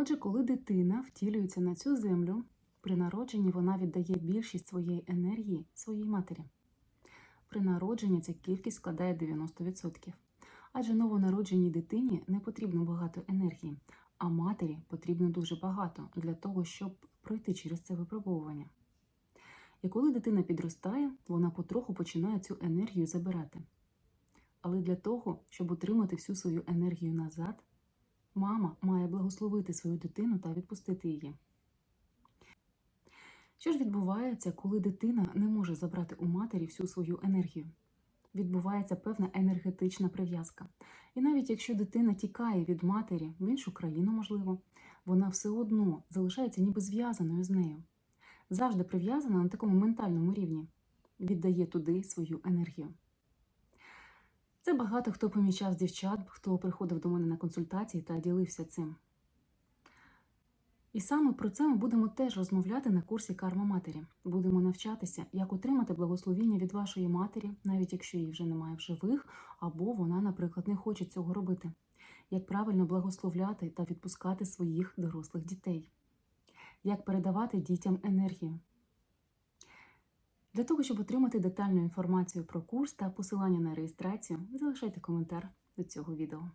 Отже, коли дитина втілюється на цю землю, при народженні вона віддає більшість своєї енергії своїй матері. При народженні ця кількість складає 90%. Адже новонародженій дитині не потрібно багато енергії, а матері потрібно дуже багато для того, щоб пройти через це випробовування. І коли дитина підростає, вона потроху починає цю енергію забирати. Але для того, щоб отримати всю свою енергію назад, мама має благословити свою дитину та відпустити її. Що ж відбувається, коли дитина не може забрати у матері всю свою енергію? Відбувається певна енергетична прив'язка. І навіть якщо дитина тікає від матері в іншу країну, можливо, вона все одно залишається ніби зв'язаною з нею. Завжди прив'язана на такому ментальному рівні, віддає туди свою енергію. Це багато хто помічав з дівчат, хто приходив до мене на консультації та ділився цим. І саме про це ми будемо теж розмовляти на курсі Карма Матері. Будемо навчатися, як отримати благословіння від вашої матері, навіть якщо її вже немає в живих, або вона, наприклад, не хоче цього робити. Як правильно благословляти та відпускати своїх дорослих дітей, як передавати дітям енергію. Для того, щоб отримати детальну інформацію про курс та посилання на реєстрацію, залишайте коментар до цього відео.